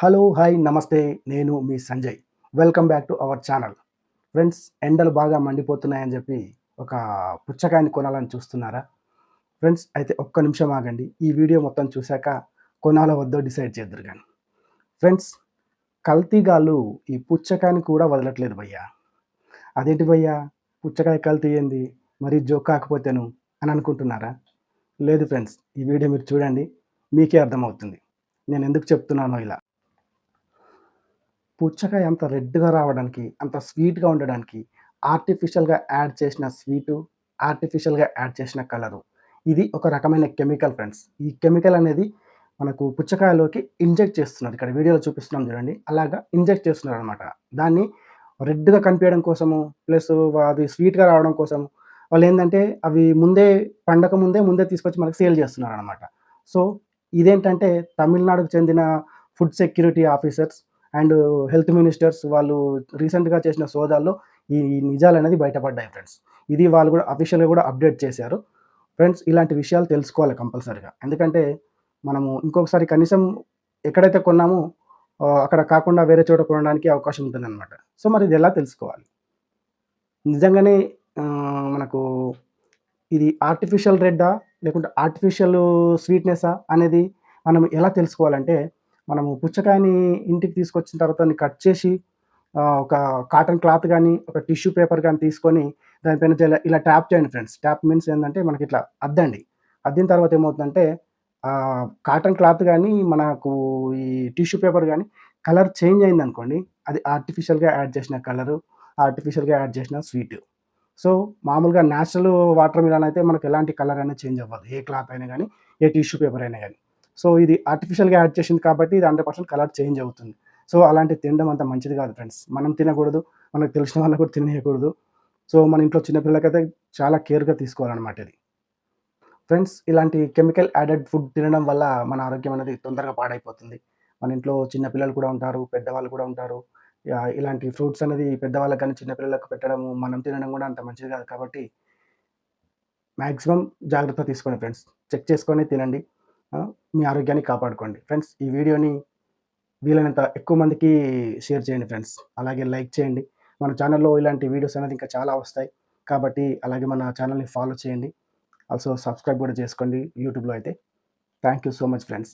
Hello hi నమస్తే నేను మీ Sanjay. Welcome back to our channel friends ఎండలు బాగా మండిపోతున్నాయని చెప్పి ఒక పుచ్చకాయని కొనాలని చూస్తున్నారా? ఫ్రెండ్స్ అయితే ఒక్క నిమిషం ఆగండి. ఈ వీడియో మొత్తం చూశాక కొనాలో వద్దో డిసైడ్ చేద్దరు కానీ ఫ్రెండ్స్ కల్తీగాళ్ళు ఈ పుచ్చకాయని కూడా వదలట్లేదు భయ్యా. అదేంటి భయ్యా? పుచ్చకాయ కల్తీ ఏంది? మరి జోక్ కాకపోతేను అని అనుకుంటున్నారా? లేదు ఫ్రెండ్స్ ఈ వీడియో మీరు చూడండి మీకే అర్థమవుతుంది. నేను ఎందుకు చెప్తున్నానో ఇలా. పుచ్చకాయ అంత రెడ్గా రావడానికి అంత స్వీట్గా ఉండడానికి ఆర్టిఫిషియల్గా యాడ్ చేసిన స్వీటు ఆర్టిఫిషియల్గా యాడ్ చేసిన కలరు. ఇది ఒక రకమైన కెమికల్ ఫ్రెండ్స్. ఈ కెమికల్ అనేది మనకు పుచ్చకాయలోకి ఇంజెక్ట్ చేస్తున్నారు ఇక్కడ వీడియోలో చూపిస్తున్నాం చూడండి. అలాగా ఇంజెక్ట్ చేస్తున్నారు అనమాట దాన్ని రెడ్గా కనిపించడం కోసము ప్లస్ అది స్వీట్గా రావడం కోసం వాళ్ళు ఏంటంటే అవి ముందే పండక ముందే ముందే తీసుకొచ్చి మనకి సేల్ చేస్తున్నారు అనమాట సో ఇదేంటంటే తమిళనాడుకు చెందిన food security officers and health ministers వాళ్ళు రీసెంట్గా చేసిన సోదాల్లో ఈ నిజాలు అనేది బయటపడ్డాయి ఫ్రెండ్స్ ఇది వాళ్ళు కూడా అఫీషియల్గా కూడా అప్డేట్ చేశారు. ఫ్రెండ్స్ ఇలాంటి విషయాలు తెలుసుకోవాలి కంపల్సరీగా. ఎందుకంటే మనము ఇంకొకసారి కనీసం ఎక్కడైతే కొన్నామో అక్కడ కాకుండా వేరే చోట కొనడానికి అవకాశం ఉంటుందన్నమాట. సో మరి ఇది ఎలా తెలుసుకోవాలి? నిజంగానే మనకు ఇది ఆర్టిఫిషియల్ రెడ్డా లేకుంటే ఆర్టిఫిషియల్ స్వీట్నెస్సా అనేది మనం ఎలా తెలుసుకోవాలంటే మనము పుచ్చకాయని ఇంటికి తీసుకొచ్చిన తర్వాత దాన్ని కట్ చేసి ఒక కాటన్ క్లాత్ కానీ ఒక టిష్యూ పేపర్ కానీ తీసుకొని దానిపైన ఇలా ఇలా ట్యాప్ చేయండి ఫ్రెండ్స్. ట్యాప్ మీన్స్ ఏంటంటే మనకి ఇట్లా అద్దండి. అద్దిన తర్వాత ఏమవుతుందంటే కాటన్ క్లాత్ కానీ మనకు ఈ టిష్యూ పేపర్ కానీ కలర్ చేంజ్ అయింది అనుకోండి అది ఆర్టిఫిషియల్గా యాడ్ చేసిన కలరు ఆర్టిఫిషియల్గా యాడ్ చేసిన స్వీట్. సో మామూలుగా న్యాచురల్ వాటర్ మిలన్ అయితే మనకు ఎలాంటి కలర్ అయినా చేంజ్ అవ్వదు. ఏ క్లాత్ అయినా కానీ ఏ టిష్యూ పేపర్ అయినా కానీ సో ఇది ఆర్టిఫిషియల్గా యాడ్ చేసింది కాబట్టి ఇది హండ్రెడ్ పర్సెంట్ కలర్ చేంజ్ అవుతుంది. సో అలాంటి తినడం అంత మంచిది కాదు ఫ్రెండ్స్ మనం తినకూడదు మనకు తెలిసిన వాళ్ళకు కూడా తినేయకూడదు. సో మన ఇంట్లో చిన్నపిల్లలకైతే చాలా కేర్గా తీసుకోవాలన్నమాట ఇది. ఫ్రెండ్స్ ఇలాంటి కెమికల్ యాడెడ్ ఫుడ్ తినడం వల్ల మన ఆరోగ్యం అనేది తొందరగా పాడైపోతుంది. మన ఇంట్లో చిన్నపిల్లలు కూడా ఉంటారు పెద్దవాళ్ళు కూడా ఉంటారు. ఇలాంటి ఫ్రూట్స్ అనేది పెద్దవాళ్ళకి కానీ చిన్నపిల్లలకు పెట్టడం మనం తినడం కూడా అంత మంచిది కాదు కాబట్టి మ్యాక్సిమం జాగ్రత్త తీసుకోండి ఫ్రెండ్స్ చెక్ చేసుకొని తినండి. మీ ఆరోగ్యాన్ని కాపాడుకోండి. ఫ్రెండ్స్ ఈ వీడియోని వీలైనంత ఎక్కువ మందికి షేర్ చేయండి ఫ్రెండ్స్. అలాగే లైక్ చేయండి. మన ఛానల్లో ఇలాంటి వీడియోస్ అనేది ఇంకా చాలా వస్తాయి. కాబట్టి అలాగే మన ఛానల్ని ఫాలో చేయండి. ఆల్సో సబ్స్క్రైబ్ కూడా చేసుకోండి యూట్యూబ్లో అయితే. Thank you so much friends.